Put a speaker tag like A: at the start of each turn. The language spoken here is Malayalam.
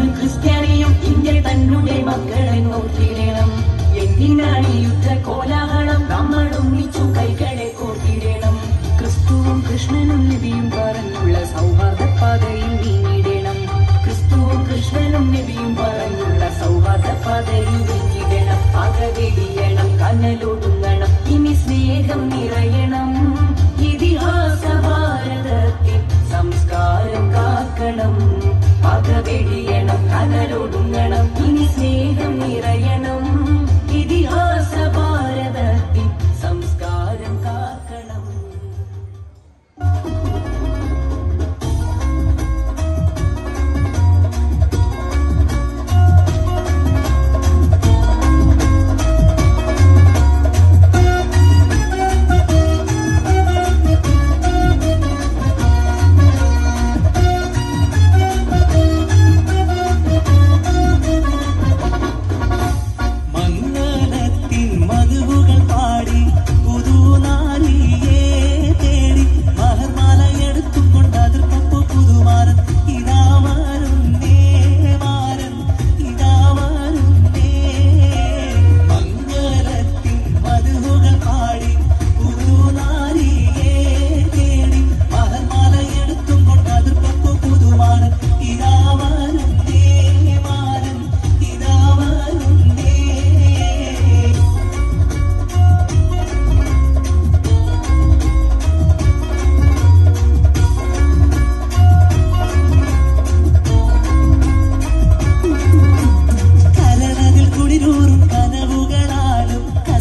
A: മുസൽമാനും ക്രിസ്ത്യാനിയും ഇന്ത്യ തന്നെ മക്കളെ നോക്കിയിടണം എന്തിനാണ് യുദ്ധ കോലാഹലം നമ്മൾ ഒന്നിച്ചു കൈകളെ കോർത്തിടണം. ക്രിസ്തുവും കൃഷ്ണനും നബിയും പറഞ്ഞുള്ള സൗഹാർദ്ദ പാതയിൽ നീങ്ങിടണം. ക്രിസ്തുവും കൃഷ്ണനും നബിയും പറഞ്ഞുള്ള സൗഹാർദ്ദ പാതയിൽ നീങ്ങിടണം പകവെടിയണം കനലൊടുങ്ങണം ഇനി സ്നേഹം നിറയണം. ഇതിഹാസ ഭാരതത്തിൽ സംസ്കാരം കാക്കണം. പകവെടി I know.